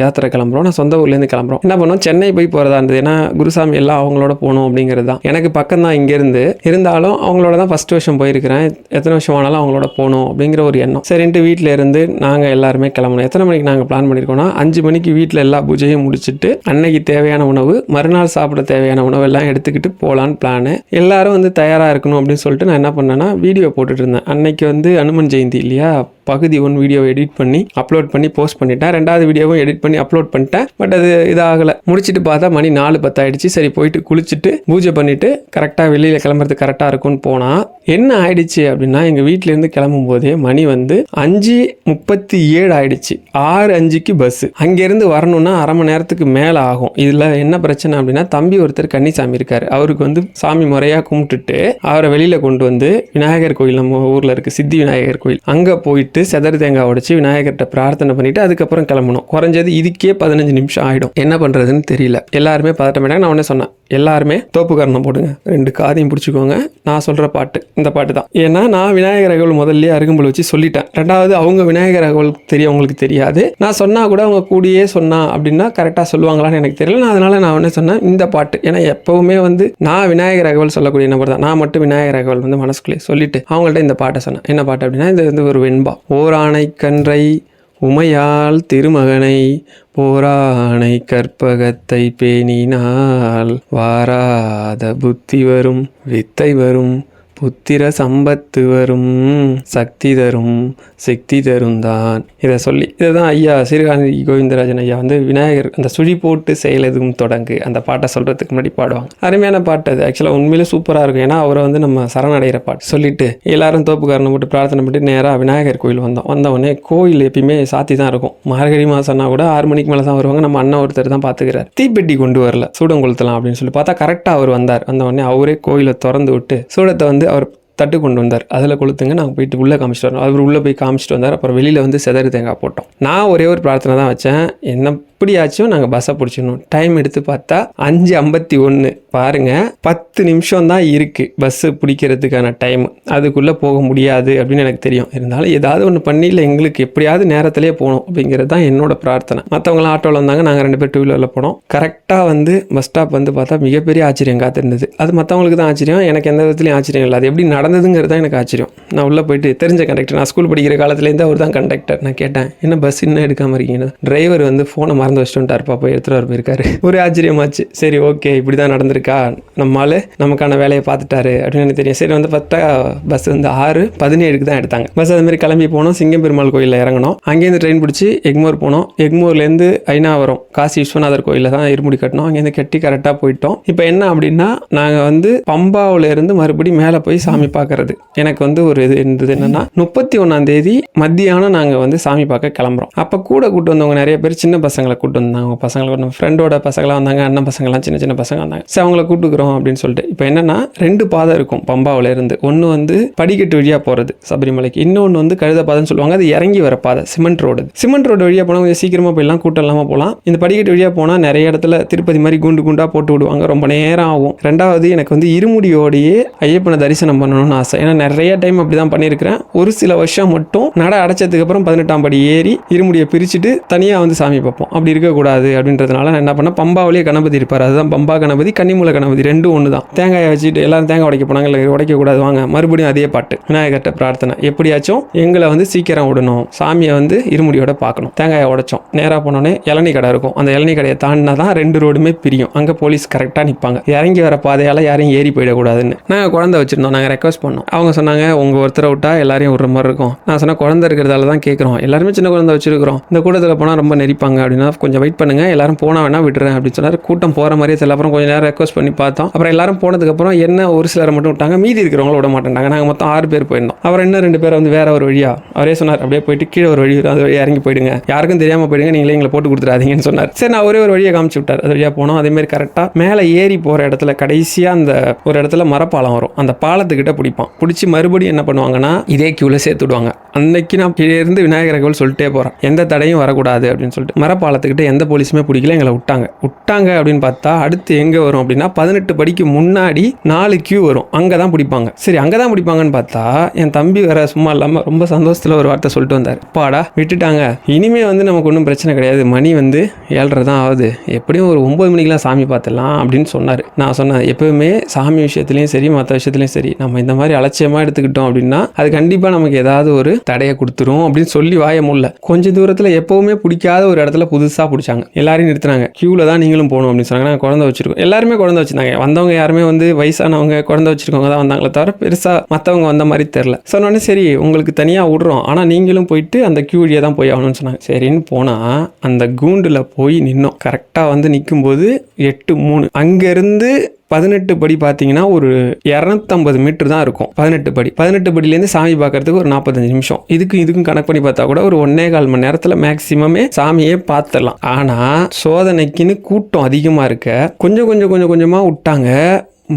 யாத்திரை கிளம்புறோம். நான் சொந்த ஊர்லேருந்து கிளம்புறோம். என்ன பண்ணோம் சென்னை போய் போகிறதா இருந்தது. ஏன்னா குருசாமி எல்லாம் அவங்களோட போகணும் அப்படிங்கிறது தான். எனக்கு பக்கம் தான் இங்கேருந்து இருந்தாலும் அவங்களோட தான் ஃபஸ்ட் வருஷம் போயிருக்கிறேன். எத்தனை வருஷம் ஆனாலும் அவங்களோட போகணும் அப்படிங்கிற ஒரு எண்ணம். சரின்ட்டு வீட்டில் இருந்து நாங்கள் எல்லாருமே கிளம்பணும் எத்தனை மணிக்கு நாங்கள் பிளான் பண்ணியிருக்கோம்னா அஞ்சு மணிக்கு வீட்டில் எல்லா பூஜையும் முடிச்சுட்டு அன்னைக்கு தேவையான உணவு மறுநாள் சாப்பிட தேவையான உணவு எல்லாம் எடுத்துக்கிட்டு போகலான்னு பிளானு எல்லாரும் வந்து தயாராக இருக்கணும் அப்படின்னு சொல்லிட்டு நான் என்ன பண்ணேன்னா வீடியோ போட்டுட்டு இருந்தேன். அன்னைக்கு வந்து அனுமன் ஜெயந்தி இல்லையா? பகுதி ஒன் வீடியோவை எடிட் பண்ணி அப்லோட் பண்ணி போஸ்ட் பண்ணிட்டேன். ரெண்டாவது வீடியோவும் எடிட் பண்ணி அப்லோட் பண்ணிட்டேன். பட் அது இதாகலை. முடிச்சுட்டு பார்த்தா மணி நாலு பத்தாயிடுச்சு. சரி போயிட்டு குளிச்சுட்டு பூஜை பண்ணிட்டு கரெக்டாக வெளியில் கிளம்புறது கரெக்டாக இருக்கும்னு போனால் என்ன ஆயிடுச்சு அப்படின்னா எங்கள் வீட்டிலேருந்து கிளம்பும் போதே மணி வந்து அஞ்சு முப்பத்தி ஏழு ஆயிடுச்சு. ஆறு அஞ்சுக்கு பஸ்ஸு அங்கேருந்து வரணும்னா அரை மணி நேரத்துக்கு மேலே ஆகும். இதில் என்ன பிரச்சனை அப்படின்னா தம்பி ஒருத்தர் கன்னிசாமி இருக்கார். அவருக்கு வந்து சாமி முறையாக கும்பிட்டுட்டு அவரை வெளியில் கொண்டு வந்து விநாயகர் கோயில் நம்ம ஊரில் இருக்குது சித்தி விநாயகர் கோயில். அங்கே போயிட்டு செதறு தேங்காய் உடைச்சு விநாயகர்கிட்ட பிரார்த்தனை பண்ணிட்டு அதுக்கப்புறம் கிளம்பணும். குறைஞ்சது இதுக்கே பதினஞ்சு நிமிஷம் ஆகிடும் என்ன பண்ணுறதுன்னு தெரியல. எல்லாருமே பதட்டமாட்டாங்க நான் உடனே சொன்னேன் எல்லாருமே தோப்புக்காரணம் போடுங்க. ரெண்டு காதையும் பிடிச்சிக்கோங்க. நான் சொல்கிற பாட்டு. இந்த பாட்டு தான். ஏன்னா நான் விநாயகர் அகவல் முதல்ல அருகம்புல் வச்சு சொல்லிட்டேன். ரெண்டாவது அவங்க விநாயகர் அகவல் தெரியும் அவங்களுக்கு தெரியாது. நான் சொன்னால் கூட அவங்க கூடியே சொன்னா அப்படின்னா கரெக்டாக சொல்லுவாங்களான்னு எனக்கு தெரியல. நான் அதனால நான் என்ன சொன்னேன் இந்த பாட்டு. ஏன்னா எப்போவுமே வந்து நான் விநாயகர் அகவல் சொல்லக்கூடிய நபர் தான். நான் மட்டும் விநாயகர் அகவல் வந்து மனசுக்குள்ளே சொல்லிட்டு அவங்கள்ட்ட இந்த பாட்டை சொன்னேன். என்ன பாட்டு அப்படின்னா இது வந்து ஒரு வெண்பா. ஓரானை கன்றை உமையால் திருமகனை போராணை கற்பகத்தை பேணினால் வாராத புத்தி வரும் வித்தை வரும் புத்திர சம்பத்து வரும் சக்தி தரும் சக்தி தரும் தான் இதை சொல்லி இதை தான் ஐயா சிறுகாந்தி கோவிந்தராஜன் ஐயா வந்து விநாயகர் அந்த சுழி போட்டு செயலதும் தொடங்கு அந்த பாட்டை சொல்கிறதுக்கு முன்னாடி பாடுவாங்க. அருமையான பாட்டு அது. ஆக்சுவலாக உண்மையிலே சூப்பராக இருக்கும். ஏன்னா அவரை வந்து நம்ம சரணடைகிற பாட்டு. சொல்லிட்டு எல்லாரும் தோப்புக்காரனை போட்டு பிரார்த்தனை பண்ணிட்டு நேராக விநாயகர் கோயில் வந்தோம். வந்தவொடனே கோயில் எப்பயுமே சாத்தி தான் இருக்கும். மார்கழி மாதம்னா கூட ஆறு மணிக்கு மேலே தான் வருவாங்க. நம்ம அண்ணன் ஒருத்தர் தான் பார்த்துக்கிறார் தீப்பெட்டி கொண்டு வரல. சூடம் கொளுத்தலாம் அப்படின்னு சொல்லி பார்த்தா கரெக்டாக அவர் வந்தார். வந்தவொடனே அவரே கோயிலை திறந்து விட்டு சூடத்தை வந்து அவர் தட்டு கொண்டு வந்தார். அதில் கொளுத்துங்க நாங்கள் போயிட்டு உள்ளே காமிச்சிட்டு வரோம். அவர் உள்ளே போய் காமிச்சிட்டு வந்தார். அப்புறம் வெளியில் வந்து செதறி தேங்காய் போட்டோம். நான் ஒரே ஒரு பிரார்த்தனை தான் வச்சேன். என்ன எப்படியாச்சும் நாங்கள் பஸ்ஸை பிடிச்சிடணும். டைம் எடுத்து பார்த்தா அஞ்சு ஐம்பத்தி ஒன்று பாருங்க பத்து நிமிஷம் தான் இருக்குது பஸ்ஸு பிடிக்கிறதுக்கான டைம் அதுக்குள்ளே போக முடியாது அப்படின்னு எனக்கு தெரியும். இருந்தாலும் ஏதாவது ஒன்று பண்ணி இல்லை எங்களுக்கு எப்படியாவது நேரத்திலே போகணும் அப்படிங்கிறது தான் என்னோட பிரார்த்தனை. மற்றவங்களாம் ஆட்டோவில் வந்தாங்க நாங்கள் ரெண்டு பேர் டூ வீலரில் போனோம். கரெக்டாக வந்து பஸ் ஸ்டாப் வந்து பார்த்தா மிகப்பெரிய ஆச்சரியம் காத்திருந்தது. அது மற்றவங்களுக்கு தான் ஆச்சரியம் எனக்கு எந்த விதத்துலையும் ஆச்சரியம் இல்லை. அது எப்படி நடந்ததுங்கிறது தான் எனக்கு ஆச்சரியம். நான் உள்ளே போயிட்டு தெரிஞ்ச கண்டக்டர் நான் ஸ்கூல் படிக்கிற காலத்துலேருந்து அவர் தான் கண்டக்டர் நான் கேட்டேன் என்ன பஸ் இன்னும் எடுக்காமல் இருக்கீங்கன்னா டிரைவர் வந்து ஃபோனை மறந்து வச்சுட்டு வந்துட்டாருப்பா போய் எடுத்துகிட்டு வர போயிருக்காரு ஒரு ஆச்சரியமாச்சு. சரி ஓகே இப்படி தான் நடந்திருக்கா. நம்மால் நமக்கான வேலையை பார்த்துட்டாரு அப்படின்னு எனக்கு தெரியும். சரி வந்து பார்த்தா பஸ் வந்து ஆறு பதினேழுக்கு தான் எடுத்தாங்க. பஸ் அதுமாதிரி கிளம்பி போனோம். சிங்கம் பெருமாள் கோயிலில் இறங்கணும் அங்கேருந்து ட்ரெயின் பிடிச்சி எக்மோர் போனோம். எக்மோர்லேருந்து ஐநாவரம் காசி விஸ்வநாதர் கோயிலில் தான் இருமுடி கட்டணும் அங்கேருந்து கட்டி கரெக்டாக போயிட்டோம். இப்போ என்ன அப்படின்னா நாங்கள் வந்து பம்பாவிலேருந்து மறுபடி மறுபடியும் மேலே போய் சாமி பார்க்கறது எனக்கு வந்து ஒரு இது இருந்தது என்னென்னா முப்பத்தி ஒன்றாம் தேதி மத்தியானம் நாங்கள் வந்து சாமி பார்க்க கிளம்புறோம். அப்போ கூட கூட்டு வந்தவங்க நிறைய பேர் சின்ன பசங்களை கூட்டு வந்தாங்க. பசங்களை நம்ம ஃப்ரெண்டோட பசங்களாம் வந்தாங்க அண்ணன் பசங்களாம் சின்ன சின்ன பசங்க வந்தாங்க. சரி அவங்கள கூப்பிட்டுக்கிறோம் அப்படின்னு சொல்லிட்டு. இப்போ என்னன்னா ரெண்டு பாதை இருக்கும் பம்பாவுல இருந்து. ஒன்று வந்து படிக்கட்டு வழியாக போகிறது சபரிமலைக்கு. இன்னொன்று வந்து கழுத பாதைன்னு சொல்லுவாங்க. அது இறங்கி வர பாதை சிமெண்ட் ரோடு. சிமெண்ட் ரோடு வழியாக போனால் கொஞ்சம் சீக்கிரமாக போயிடலாம் கூட்டம் இல்லாமல் போகலாம். இந்த படிக்கட்டு வழியாக போனால் நிறைய இடத்துல திருப்பதி மாதிரி குண்டு குண்டாக போட்டு விடுவாங்க. ரொம்ப நேரம் ஆகும். ரெண்டாவது எனக்கு வந்து இருமுடியோடையே ஐயப்பனை தரிசனம் பண்ணணும்னு ஆசை. ஏன்னா நிறைய டைம் அப்படி தான் பண்ணியிருக்கிறேன். ஒரு சில வருஷம் மட்டும் நட அடைச்சதுக்கு அப்புறம் பதினெட்டாம் படி ஏறி இருமுடியை பிரிச்சுட்டு தனியாக வந்து சாமி பார்ப்போம். அப்படி இருக்கக்கூடாது அப்படின்றதுனால நான் என்ன பண்ணேன்? பம்பாவிலேயே கணபதி இருப்பார். அதுதான் பம்பா கணபதி கன்னிமூல கணபதி ரெண்டும் ஒன்று தான் தேங்காயை வச்சுட்டு எல்லாரும் தேங்காய் உடைக்க போனாங்க. இல்லை உடைக்கக்கூடாது. வாங்க மறுபடியும் அதே பாட்டு. விநாயகர்கிட்ட பிரார்த்தனை. எப்படியாச்சும் எங்களை வந்து சீக்கிரம் விடணும். சாமியை வந்து இருமுடியோட பார்க்கணும். தேங்காயை உடைச்சோம். நேராக போனோடனே இளநீ கடை இருக்கும். அந்த இளநீ கடையை தாண்டினா தான் ரெண்டு ரோடுமே பிரியும். அங்கே போலீஸ் கரெக்டாக நிற்பாங்க இறங்கி வர பாதையால் யாரையும் ஏறி போயிடக்கூடாதுன்னு. நாங்கள் குழந்தை வச்சுருந்தோம். நாங்கள் ரெக்வஸ்ட் பண்ணோம். அவங்க சொன்னாங்க உங்கள் ஒருத்தரை விட்டா எல்லாரையும் விடுற மாதிரி இருக்கும். நான் சொன்னால் குழந்தை இருக்கிறதால தான் கேட்குறோம் எல்லாருமே சின்ன குழந்தை வச்சிருக்கிறோம். இந்த கூட்டத்தில் போனால் ரொம்ப நெரிப்பாங்க அப்படின்னா கொஞ்சம் வெயிட் பண்ணுங்க. எல்லாரும் போனால் வேணா விட்டுறேன் அப்படின்னு சொன்னார். கூட்டம் போகிற மாதிரியே தெரியல. அப்புறம் கொஞ்சம் நேரம் ரெக்வஸ்ட் பண்ணி பார்த்தோம். அப்புறம் எல்லாரும் போனதுக்கப்புறம் என்ன ஒரு சிலரை மட்டும் விட்டாங்க. மீதி இருக்கிறவங்கள விட மாட்டாங்க நாங்கள் மொத்தம் ஆறு பேர் போயிருந்தோம். அப்புறம் இன்னும் ரெண்டு பேர் வந்து வேற ஒரு வழியா அவரே சொன்னார் அப்படியே போயிட்டு கீழே ஒரு வழி வரும் அது வழியாக இறங்கி போயிடுங்க. யாருக்கும் தெரியாமல் போயிடுங்க. நீங்களே எங்களை போட்டு கொடுத்துறாதீங்கன்னு சொன்னார். சரி நான் ஒரே ஒரு வழியை காமிச்சு விட்டார். அது வழியாக போனோம். அதே மாதிரி கரெக்டாக மேலே ஏறி போகிற இடத்துல கடைசியாக அந்த ஒரு இடத்துல மரப்பாலம் வரும். அந்த பாலத்துக்கிட்ட பிடிப்பான். பிடிச்சி மறுபடியும் என்ன பண்ணுவாங்கன்னா இதே கியூவில் சேர்த்து விடுவாங்க. அன்னைக்கு நான் கீழே இருந்து விநாயகர் கோவில் சொல்லிட்டே போகிறேன் எந்த தடையும் வரக்கூடாது அப்படின்னு சொல்லிட்டு மரப்பாலத்தை மரப்பாலத்துக்கிட்ட எந்த போலீஸுமே பிடிக்கல எங்களை விட்டாங்க. விட்டாங்க அப்படின்னு பார்த்தா அடுத்து எங்கே வரும் அப்படின்னா பதினெட்டு படிக்கு முன்னாடி நாலு கியூ வரும். அங்கே தான் பிடிப்பாங்க. சரி அங்கே தான் பிடிப்பாங்கன்னு பார்த்தா என் தம்பி வேற சும்மா இல்லாமல் ரொம்ப சந்தோஷத்தில் ஒரு வார்த்தை சொல்லிட்டு வந்தார். பாடா விட்டுட்டாங்க. இனிமே வந்து நமக்கு ஒன்றும் பிரச்சனை கிடையாது. மணி வந்து ஏழரை தான் ஆகுது. எப்படியும் ஒரு ஒம்பது மணிக்கெலாம் சாமி பார்த்துடலாம் அப்படின்னு சொன்னார். நான் சொன்னேன் எப்பவுமே சாமி விஷயத்துலையும் சரி மற்ற விஷயத்துலையும் சரி. நம்ம இந்த மாதிரி அலட்சியமாக எடுத்துக்கிட்டோம் அப்படின்னா அது கண்டிப்பாக நமக்கு ஏதாவது ஒரு தடையை கொடுத்துரும் அப்படின்னு சொல்லி வாய முடியல கொஞ்சம் தூரத்தில் எப்பவுமே பிடிக்காத ஒரு இடத்துல புதுசு புதுசாக பிடிச்சாங்க. எல்லாரையும் நிறுத்தினாங்க. க்யூவில் தான் நீங்களும் போகணும் அப்படின்னு சொன்னாங்க. நாங்கள் குழந்தை வச்சிருக்கோம். எல்லாருமே குழந்தை வச்சிருந்தாங்க. வந்தவங்க யாருமே வந்து வயசானவங்க குழந்தை வச்சிருக்கவங்க தான் வந்தாங்களே தவிர பெருசாக மற்றவங்க வந்த மாதிரி தெரில சொன்னோடனே சரி உங்களுக்கு தனியாக விடுறோம். ஆனால் நீங்களும் போயிட்டு அந்த க்யூ வழியாக தான் போய் ஆகணும்னு சொன்னாங்க. சரின்னு போனால் அந்த கூண்டில் போய் நின்னோம். கரெக்டாக வந்து நிற்கும்போது எட்டு மூணு. அங்கேருந்து பதினெட்டு படி பார்த்தீங்கன்னா ஒரு இரநூத்தம்பது மீட்டர் தான் இருக்கும். பதினெட்டு படி. பதினெட்டு படியிலேருந்து சாமி பார்க்கறதுக்கு ஒரு நாற்பத்தஞ்சு நிமிஷம். இதுக்கும் இதுக்கும் கணக்கு பண்ணி பார்த்தா கூட ஒரு ஒன்னே கால் மணி நேரத்தில் மேக்சிமமே சாமியே பார்த்துடலாம். ஆனால் சோதனைக்குன்னு கூட்டம் அதிகமாக இருக்க கொஞ்சம் கொஞ்சம் கொஞ்சம் கொஞ்சமாக விட்டாங்க.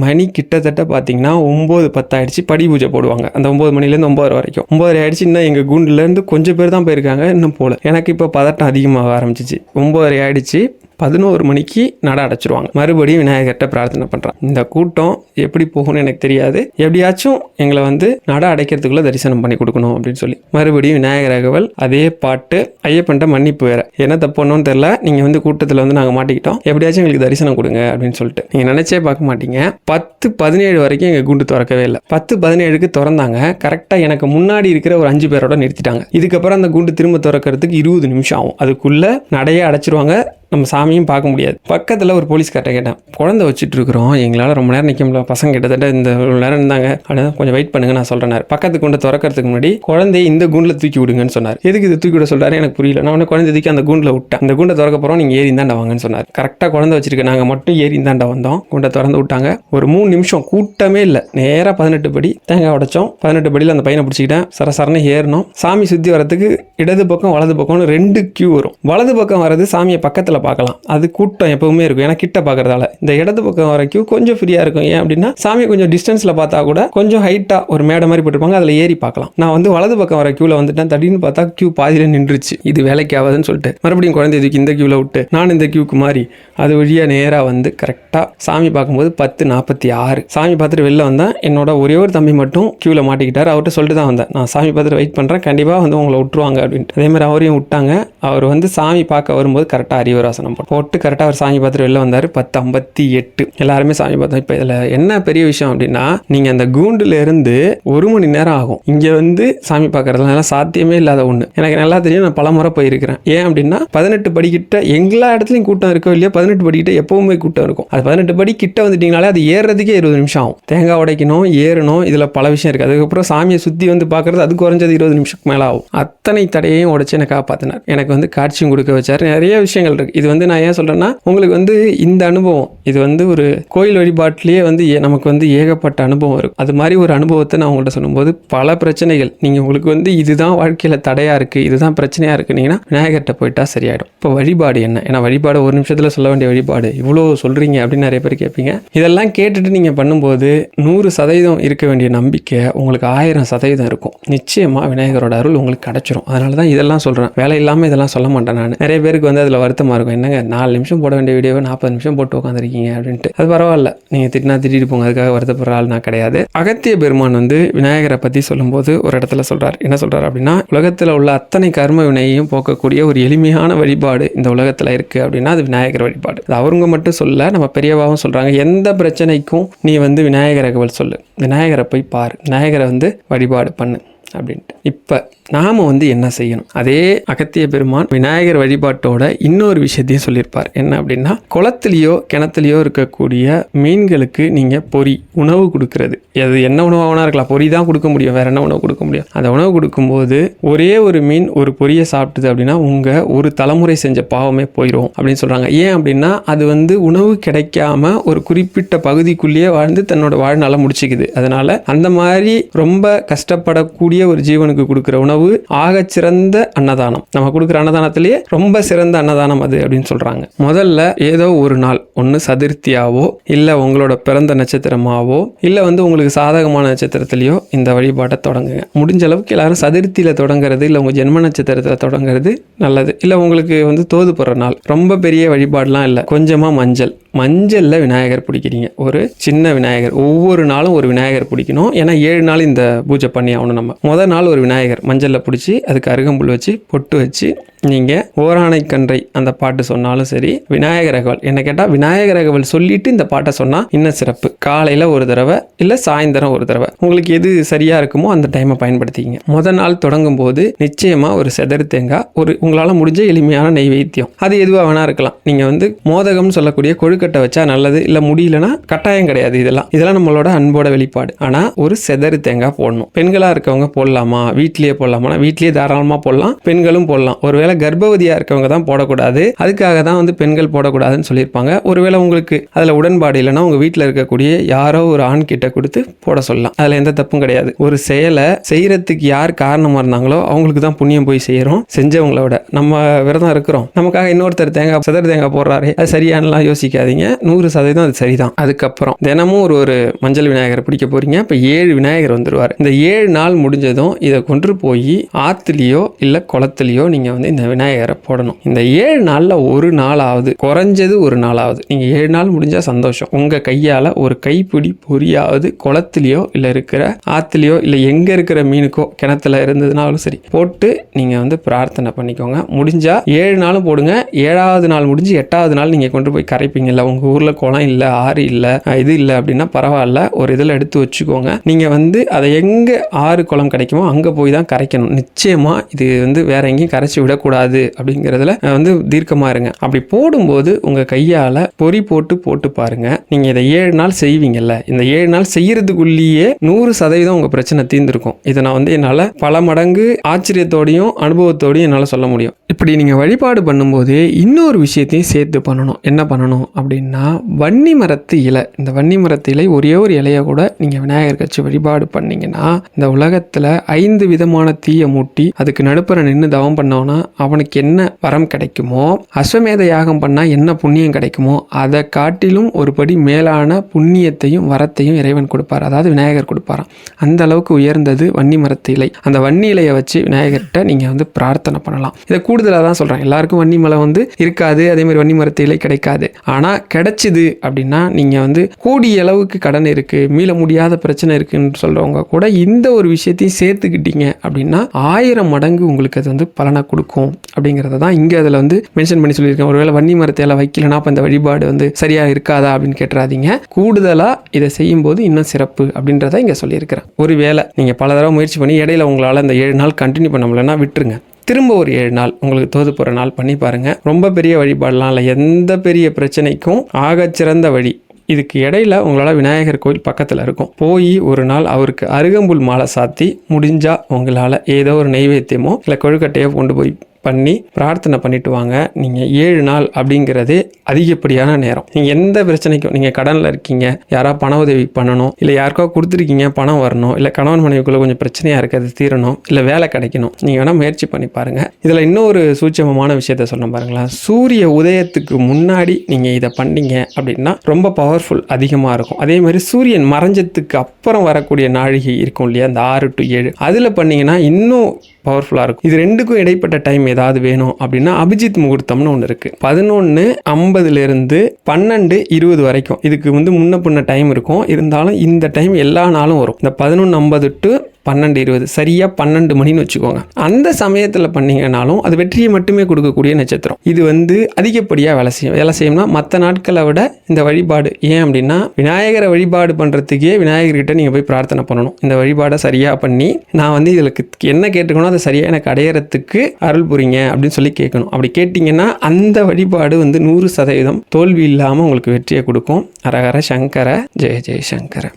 மணி கிட்டத்தட்ட பார்த்தீங்கன்னா ஒம்பது பத்தாயிடுச்சு. படி பூஜை போடுவாங்க. அந்த ஒம்பது மணிலேருந்து ஒம்பது வரைக்கும். ஒம்பது ஆயிடுச்சு. இன்னும் எங்கள் கூண்டுலேருந்து கொஞ்சம் பேர் தான் போயிருக்காங்க. இன்னும் போகல. எனக்கு இப்போ பதட்டம் அதிகமாக ஆரம்பிச்சிச்சு. ஒம்பது ஆயிடுச்சு. பதினோரு மணிக்கு நட அடைச்சிருவாங்க. மறுபடியும் விநாயகர்கிட்ட பிரார்த்தனை பண்ணுறான் இந்த கூட்டம் எப்படி போகும்னு எனக்கு தெரியாது. எப்படியாச்சும் எங்களை வந்து நட அடைக்கிறதுக்குள்ள தரிசனம் பண்ணி கொடுக்கணும் அப்படின்னு சொல்லி. மறுபடியும் விநாயகர் அகவல் அதே பாட்டு ஐயப்பன்ட்ட மன்னிப்பு வேற. என்ன தப்புன்னு தெரில நீங்கள் வந்து கூட்டத்தில் வந்து நாங்கள் மாட்டிக்கிட்டோம். எப்படியாச்சும் எங்களுக்கு தரிசனம் கொடுங்க அப்படின்னு சொல்லிட்டு. நீங்கள் நினச்சே பார்க்க மாட்டீங்க. பத்து பதினேழு வரைக்கும் எங்கள் குண்டு திறக்கவே இல்லை. பத்து பதினேழுக்கு திறந்தாங்க. கரெக்டாக எனக்கு முன்னாடி இருக்கிற ஒரு அஞ்சு பேரோட நிறுத்திட்டாங்க. இதுக்கப்புறம் அந்த குண்டு திரும்ப திறக்கிறதுக்கு இருபது நிமிஷம் ஆகும். அதுக்குள்ளே நடையே அடைச்சிருவாங்க. நம்ம சாமியும் பார்க்க முடியாது. பக்கத்தில் ஒரு போலீஸ்கார்ட்ட கேட்டேன் குழந்தை வச்சுட்டு இருக்கிறோம் எங்களால் ரொம்ப நேரம் நிற்க முடியல பசங்க கிட்டத்தட்ட இந்த ஒரு நேரம் இருந்தாங்க ஆனால் கொஞ்சம் வெயிட் பண்ணுங்க நான் சொல்கிறேன் பக்கத்து கொண்டு திறக்கிறதுக்கு முன்னாடி குழந்தைய இந்த குண்டில் தூக்கி விடுங்கன்னு சொன்னார். எதுக்கு இது தூக்கி விட சொல்கிறாரு எனக்கு புரியல. நான் உடனே குழந்தை தூக்கி அந்த குண்டில் விட்டேன். அந்த குண்டை திறக்க போகிறோம் நீங்கள் ஏறி தாண்டா வாங்கன்னு சொன்னார். கரெக்டாக குழந்தை வச்சிருக்க நாங்கள் மட்டும் ஏறி தாண்டா வந்தோம். குண்டை திறந்து விட்டாங்க. ஒரு மூணு நிமிஷம் கூட்டமே இல்லை. நேராக பதினெட்டு படி தேங்காய் உடைச்சோம். பதினெட்டு படியில் அந்த பையனை பிடிச்சிக்கிட்டேன். சரசரன்னு ஏறணும் சாமி சுற்றி வரதுக்கு இடது பக்கம் வலது பக்கம்னு ரெண்டு கியூ வரும். வலது பக்கம் வரது சாமியை பக்கத்தில் பார்க்கலாம். அது கூட்டம் எப்பவுமே இருக்கும். ஏன்னா கிட்ட பார்க்குறதால. இந்த இடது பக்கம் வர கொஞ்சம் ஃப்ரீயாக இருக்கும். ஏன் அப்படின்னா சாமி கொஞ்சம் டிஸ்டன்ஸில் பார்த்தா கூட கொஞ்சம் ஹைட்டாக ஒரு மேடை மாதிரி போட்டிருப்பாங்க. அதில் ஏறி பார்க்கலாம். நான் வந்து வலது பக்கம் வர க்யூவில் வந்துட்டேன். திடீர்னு பார்த்தா கியூ பாதியில் நின்றுச்சு. இது வேலைக்கு ஆகாதுன்னு சொல்லிட்டு. மறுபடியும் குழந்தை இதுக்கு இந்த க்யூவில் விட்டு நான் இந்த கியூக்கு மாறி. அது வழியாக நேராக வந்து கரெக்டாக சாமி பார்க்கும்போது பத்து நாற்பத்தி ஆறு. சாமி பார்த்துட்டு வெளில வந்தேன். என்னோட ஒரே ஒரு தம்பி மட்டும் க்யூவில் மாட்டிக்கிட்டார். அவர்கிட்ட சொல்லிட்டு தான் வந்தேன். நான் சாமி பார்த்துட்டு வெயிட் பண்ணுறேன் கண்டிப்பாக வந்து உங்களை விட்டுருவாங்க அப்படின்ட்டு. அதே மாதிரி அவரையும் விட்டாங்க. அவர் வந்து சாமி பார்க்க வரும்போது கரெக்டாக அறிவராசனம் போட்டு போட்டு கரெக்டாக அவர் சாமி பார்த்துட்டு வெளில வந்தார். பத்து ஐம்பத்தி எட்டு. எல்லாருமே சாமி பார்த்தோம் இப்போ இதில் என்ன பெரிய விஷயம் அப்படின்னா நீங்கள் அந்த கூண்டுலேருந்து ஒரு மணி நேரம் ஆகும். இங்கே வந்து சாமி பார்க்கறதுலாம் சாத்தியமே இல்லாத ஒன்று எனக்கு நல்லா தெரியும் நான் பலமுறை போயிருக்கிறேன். ஏன் அப்படின்னா பதினெட்டு படிக்கிட்ட எல்லா இடத்துலையும் கூட்டம் இருக்கோ இல்லையா பதினெட்டு படிக்கிட்ட எப்பவுமே கூட்டம் இருக்கும். அது பதினெட்டு படி கிட்ட வந்துட்டிங்கனாலே அது ஏறுறதுக்கே இருபது நிமிஷம் ஆகும். தேங்காய் உடைக்கணும் ஏறணும் இதில் பல விஷயம் இருக்குது அதுக்கப்புறம் சாமியை சுற்றி வந்து பார்க்கறது அது குறைஞ்சது இருபது நிமிஷத்துக்கு மேலே ஆகும். அத்தனை தடையையும் உடச்சு என்னை காப்பாற்றினார் எனக்கு வந்து காட்சியும் கொடுக்க வச்சார். நிறைய விஷயங்கள் இருக்குது இது வந்து நான் ஏன் சொல்கிறேன்னா உங்களுக்கு வந்து இந்த அனுபவம் இது வந்து ஒரு கோயில் வழிபாட்டிலேயே வந்து ஏ- நமக்கு வந்து ஏகப்பட்ட அனுபவம் இருக்கும். அது மாதிரி ஒரு அனுபவத்தை நான் உங்கள்கிட்ட சொல்லும்போது பல பிரச்சனைகள். நீங்கள் உங்களுக்கு வந்து இதுதான் வாழ்க்கையில் தடையாக இருக்குது இதுதான் பிரச்சனையாக இருக்குனீங்கன்னா விநாயகர்கிட்ட போயிட்டா சரியாயிடும். இப்போ வழிபாடு என்ன? ஏன்னா வழிபாடு ஒரு நிமிஷத்தில் சொல்ல வேண்டிய வழிபாடு. இவ்வளோ சொல்கிறீங்க அப்படின்னு நிறைய பேர் கேட்பீங்க இதெல்லாம் கேட்டுட்டு நீங்கள் பண்ணும்போது நூறு சதவீதம் இருக்க வேண்டிய நம்பிக்கை உங்களுக்கு ஆயிரம் சதவீதம் இருக்கும். நிச்சயமாக விநாயகரோட அருள் உங்களுக்கு கிடைச்சிரும். அதனால தான் இதெல்லாம் சொல்கிறேன் வேலை இல்லாமல் இதெல்லாம் சொல்ல மாட்டேன் நான். நிறைய பேருக்கு வந்து அதில் வருத்தமாக இருக்கும். என்னங்க நாலு நிமிஷம் போட வேண்டிய வீடியோவை நாற்பது நிமிஷம் போட்டு உட்காந்துருக்கீங்க. அப்படின்ட்டு. அது பரவாயில்ல. நீங்கள் திட்டினா திட்டிட்டு போங்க. அதுக்காக வருத்தப்படுற ஆள் நான் கிடையாது. அகத்திய பெருமான் வந்து விநாயகரை பற்றி சொல்லும்போது ஒரு இடத்துல சொல்கிறார் என்ன சொல்கிறார் அப்படின்னா உலகத்தில் உள்ள அத்தனை கர்ம வினையையும் போக்கக்கூடிய ஒரு எளிமையான வழிபாடு இந்த உலகத்தில் இருக்குது அப்படின்னா அது விநாயகர் வழிபாடு. அது அவருங்க மட்டும் சொல்ல நம்ம பெரியவாவும் சொல்கிறாங்க எந்த பிரச்சனைக்கும் நீ வந்து விநாயகர் சொல்லு. விநாயகரை போய் பாரு. விநாயகரை வந்து வழிபாடு பண்ணு அப்படின்ட்டு. இப்போ நாம் வந்து என்ன செய்யணும்? அதே அகத்திய பெருமான் விநாயகர் வழிபாட்டோட இன்னொரு விஷயத்தையும் சொல்லியிருப்பார். என்ன அப்படின்னா குளத்துலேயோ கிணத்துலையோ இருக்கக்கூடிய மீன்களுக்கு நீங்கள் பொறி உணவு கொடுக்கறது. அது என்ன உணவாக இருக்கலாம். பொறி தான் கொடுக்க முடியும். வேற என்ன உணவு கொடுக்க முடியும்? அந்த உணவு கொடுக்கும்போது ஒரே ஒரு மீன் ஒரு பொரியை சாப்பிட்டுது அப்படின்னா உங்கள் ஒரு தலைமுறை செஞ்ச பாவமே போயிடும் அப்படின்னு சொல்கிறாங்க ஏன் அப்படின்னா அது வந்து உணவு கிடைக்காம ஒரு குறிப்பிட்ட பகுதிக்குள்ளேயே வாழ்ந்து தன்னோட வாழ்நாளை முடிச்சுக்குது. அதனால அந்த மாதிரி ரொம்ப கஷ்டப்படக்கூடிய ஒரு ஜீவனுக்கு கொடுக்குற உணவு ஆகச்சிறந்த அன்னதானம். நம்ம கொடுக்குற அன்னதானத்திலேயே ரொம்ப சிறந்த அன்னதானம் அது அப்படின்னு சொல்றாங்க. முதல்ல ஏதோ ஒரு நாள் ஒன்று சதுர்த்தியாவோ இல்லை உங்களோட பிறந்த நட்சத்திரமாவோ இல்லை வந்து உங்களுக்கு சாதகமான நட்சத்திரத்திலையோ இந்த வழிபாட்டை தொடங்குங்க. முடிஞ்ச அளவுக்கு எல்லாரும் சதுர்த்தியில் தொடங்குறது இல்லை உங்கள் ஜென்ம நட்சத்திரத்தில் தொடங்குறது நல்லது. இல்லை உங்களுக்கு வந்து தோது போடுற நாள். ரொம்ப பெரிய வழிபாடுலாம் இல்லை. கொஞ்சமாக மஞ்சள். மஞ்சளில் விநாயகர் பிடிக்கிறீங்க. ஒரு சின்ன விநாயகர். ஒவ்வொரு நாளும் ஒரு விநாயகர் பிடிக்கணும். ஏன்னா ஏழு நாள் இந்த பூஜை பண்ணி ஆகணும் நம்ம. முதல் நாள் ஒரு விநாயகர். மஞ்சள் மஞ்சளில் பிடிச்சி அதுக்கு அருகம்புல் வச்சு பொட்டு வச்சு நீங்கள் ஓரானைக்கன்றை அந்த பாட்டு சொன்னாலும் சரி விநாயகர் அகவல். என்ன கேட்டால் விநாயகர் அகவல் சொல்லிட்டு இந்த பாட்டை சொன்னால் இன்னும் சிறப்பு. காலையில் ஒரு தடவை இல்லை சாயந்தரம் ஒரு தடவை. உங்களுக்கு எது சரியாக இருக்குமோ அந்த டைமை பயன்படுத்திக்கிங்க. முத நாள் தொடங்கும் போது நிச்சயமாக ஒரு செதறு தேங்காய் ஒரு உங்களால் முடிஞ்ச எளிமையான நெய்வேத்தியம். அது எதுவாக வேணா இருக்கலாம். நீங்கள் வந்து மோதகம்னு சொல்லக்கூடிய கொழுக்கட்டை வச்சா நல்லது இல்லை முடியலன்னா கட்டாயம் கிடையாது இதெல்லாம். இதெல்லாம் நம்மளோட அன்போட வெளிப்பாடு. ஆனால் ஒரு செதறு தேங்காய் போடணும். பெண்களாக இருக்கவங்க போடலாமா? வீட்லேயே போடலாமா? வீட்லேயே தாராளமாக போடலாம். பெண்களும் போடலாம். ஒருவேளை ஒருவேளை கர்ப்பவதியாக இருக்கவங்க தான் போடக்கூடாது. அதுக்காக தான் வந்து பெண்கள் போடக்கூடாதுன்னு சொல்லியிருப்பாங்க. ஒருவேளை உங்களுக்கு அதில் உடன்பாடு இல்லைன்னா உங்கள் வீட்டில் இருக்கக்கூடிய யாரோ ஒரு ஆண் கிட்ட கொடுத்து போட சொல்லலாம். அதில் எந்த தப்பும் கிடையாது. ஒரு செயலை செய்யறதுக்கு யார் காரணமாக இருந்தாங்களோ அவங்களுக்கு தான் புண்ணியம் போய் செய்கிறோம் செஞ்சவங்களோட நம்ம விரதம் இருக்கிறோம். நமக்காக இன்னொருத்தர் தேங்காய் சதர் தேங்காய் போடுறாரு. அது சரியானலாம் யோசிக்காதீங்க. நூறு சதவீதம் அது சரிதான். அதுக்கப்புறம் தினமும் ஒரு ஒரு மஞ்சள் விநாயகரை பிடிக்க போறீங்க. இப்போ ஏழு விநாயகர் வந்துருவார். இந்த ஏழு நாள் முடிஞ்சதும் இதை கொண்டு போய் ஆத்துலேயோ இல்லை குளத்துலயோ நீங்கள் வந்து இந்த விநாயகரை போடணும். இந்த ஏழு நாளில் ஒரு நாளாவது குறைஞ்சது ஒரு நாளாவது. நீங்கள் ஏழு நாள் முடிஞ்சால் சந்தோஷம். உங்கள் கையால் ஒரு கைப்பிடி பொரியாவது குளத்துலையோ இல்லை இருக்கிற ஆற்றுலையோ இல்லை எங்கே இருக்கிற மீனுக்கோ கிணத்துல இருந்ததுனாலும் சரி போட்டு நீங்கள் வந்து பிரார்த்தனை பண்ணிக்கோங்க. முடிஞ்சால் ஏழு நாளும் போடுங்க. ஏழாவது நாள் முடிஞ்சு எட்டாவது நாள் நீங்கள் கொண்டு போய் கரைப்பீங்கல்ல உங்கள் ஊரில் குளம் இல்லை ஆறு இல்லை இது இல்லை அப்படின்னா பரவாயில்ல. ஒரு இதில் எடுத்து வச்சுக்கோங்க. நீங்கள் வந்து அதை எங்கே ஆறு குளம் கிடைக்குமோ அங்கே போய் தான் கரைக்கணும். நிச்சயமாக இது வந்து வேற எங்கேயும் கரைச்சி விடக்கூடாது. அப்படிங்கிறதுல வந்து தீர்க்கமாக இருங்க. அப்படி போடும்போது உங்கள் கையால் பொறி போட்டு போட்டு பாருங்கள் நீங்கள் இதை ஏழு நாள் செய்வீங்கல்ல இந்த ஏழு நாள் செய்யறதுக்குள்ளேயே நூறு சதவீதம் உங்கள் பிரச்சனை தீர்ந்துருக்கும். இதை நான் வந்து என்னால் பல மடங்கு ஆச்சரியத்தோடையும் அனுபவத்தோடையும் என்னால் சொல்ல முடியும். இப்படி நீங்கள் வழிபாடு பண்ணும்போது இன்னொரு விஷயத்தையும் சேர்த்து பண்ணணும். என்ன பண்ணணும் அப்படின்னா வன்னி மரத்து இலை. இந்த வன்னி மரத்து இலை ஒரே ஒரு இலையை கூட நீங்கள் விநாயகர் கட்சி வழிபாடு பண்ணீங்கன்னா இந்த உலகத்தில் ஐந்து விதமான தீயை மூட்டி அதுக்கு நடுப்புற நின்று தவம் பண்ணோன்னா அவனுக்கு என்ன வரம் கிடைக்குமோ அஸ்வமேத யாகம் பண்ணால் என்ன புண்ணியம் கிடைக்குமோ அதை காட்டிலும் ஒரு படி மேலான புண்ணியத்தையும் வரத்தையும் இறைவன் கொடுப்பார். அதாவது விநாயகர் கொடுப்பாராம். அந்த அளவுக்கு உயர்ந்தது வன்னி மரத்து இலை. அந்த வன்னி இலையை வச்சு விநாயகர்கிட்ட நீங்கள் வந்து பிரார்த்தனை பண்ணலாம். இதை கூடுதலாக தான் சொல்கிறேன் எல்லாருக்கும் வன்னி மலை வந்து இருக்காது அதே மாதிரி வன்னி மரத்து இலை கிடைக்காது. ஆனால் கிடைச்சிது அப்படின்னா நீங்கள் வந்து கூடிய அளவுக்கு கடன் இருக்குது மீள முடியாத பிரச்சனை இருக்குன்னு சொல்கிறவங்க கூட இந்த ஒரு விஷயத்தையும் சேர்த்துக்கிட்டீங்க அப்படின்னா ஆயிரம் மடங்கு உங்களுக்கு அது வந்து பலனை கொடுக்கும். அப்படிங்கிறத தான் இங்கே அதில் வந்து மென்ஷன் பண்ணி சொல்லியிருக்கேன். ஒருவேளை வன்னி மரத்தை இலை வைக்கலனா அப்போ இந்த வழிபாடு வந்து சரியாக இருக்காதா அப்படின்னு கேட்டுறாதீங்க. கூடுதலாக இதை செய்யும்போது இன்னும் சிறப்பு அப்படின்றத இங்கே சொல்லியிருக்கிறேன். ஒருவேளை நீங்கள் பல தடவை முயற்சி பண்ணி இடையில உங்களால் அந்த ஏழு நாள் கண்டினியூ பண்ண முடியலன்னா விட்டுருங்க. திரும்ப ஒரு ஏழு நாள் உங்களுக்கு தோது போகிற நாள் பண்ணி பாருங்கள் ரொம்ப பெரிய வழிபாடலாம் இல்லை. எந்த பெரிய பிரச்சனைக்கும் ஆகச்சிறந்த வழி. இதுக்கு இடையில உங்களால் விநாயகர் கோயில் பக்கத்தில் இருக்கும். போய் ஒரு நாள் அவருக்கு அருகம்புல் மாலை சாத்தி முடிஞ்சால் உங்களால் ஏதோ ஒரு நெய்வேத்தியமோ இல்லை கொழுக்கட்டையோ கொண்டு போய் பண்ணி பிரார்த்தனை பண்ணிட்டு வாங்க. நீங்கள் ஏழு நாள் அப்படிங்கிறது அதிகப்படியான நேரம். நீங்கள் எந்த பிரச்சனைக்கும் நீங்கள் கடனில் இருக்கீங்க யாராவது பண உதவி பண்ணணும் இல்லை யாருக்கோ கொடுத்துருக்கீங்க பணம் வரணும் இல்லை கணவன் மனைவிக்குள்ளே கொஞ்சம் பிரச்சனையாக இருக்குது அது தீரணும் இல்லை வேலை கிடைக்கணும் நீங்கள் வேணால் முயற்சி பண்ணி பாருங்கள் இதில் இன்னொரு சூட்சமமான விஷயத்த சொன்ன பாருங்களேன். சூரிய உதயத்துக்கு முன்னாடி நீங்கள் இதை பண்ணீங்க அப்படின்னா ரொம்ப பவர்ஃபுல் அதிகமாக இருக்கும். அதே மாதிரி சூரியன் மறைஞ்சதுக்கு அப்புறம் வரக்கூடிய நாழிகை இருக்கும் இல்லையா? அந்த ஆறு டு ஏழு. அதில் பண்ணிங்கன்னா இன்னும் பவர்ஃபுல்லாக இருக்கும். இது ரெண்டுக்கும் இடைப்பட்ட டைம் ஏதாவது வேணும் அப்படின்னா அபிஜித் முகூர்த்தம்னு ஒன்று இருக்குது பதினொன்று ஐம்பதுலேருந்து பன்னெண்டு இருபது வரைக்கும். இதுக்கு வந்து முன்ன பின்ன டைம் இருக்கும். இருந்தாலும் இந்த டைம் எல்லா நாளும் வரும். இந்த பதினொன்று ஐம்பது டு பன்னெண்டு இருபது. சரியாக பன்னெண்டு மணின்னு வச்சுக்கோங்க. அந்த சமயத்தில் பண்ணிங்கனாலும் அது வெற்றியை மட்டுமே கொடுக்கக்கூடிய நட்சத்திரம். இது வந்து அதிகப்படியாக வேலை செய்யும். வேலை செய்யும்னா மற்ற நாட்களை விட இந்த வழிபாடு ஏன் அப்படின்னா விநாயகரை வழிபாடு பண்ணுறதுக்கே விநாயகர்கிட்ட நீங்கள் போய் பிரார்த்தனை பண்ணணும். இந்த வழிபாடை சரியாக பண்ணி நான் வந்து இதுக்கு என்ன கேட்டுக்கணும் அதை சரியாக எனக்கு அடையிறதுக்கு அருள் புரிங்க அப்படின்னு சொல்லி கேட்கணும். அப்படி கேட்டிங்கன்னா அந்த வழிபாடு வந்து நூறு சதவீதம் தோல்வி இல்லாமல் உங்களுக்கு வெற்றியை கொடுக்கும். அரஹர சங்கர ஜெய ஜெய சங்கர.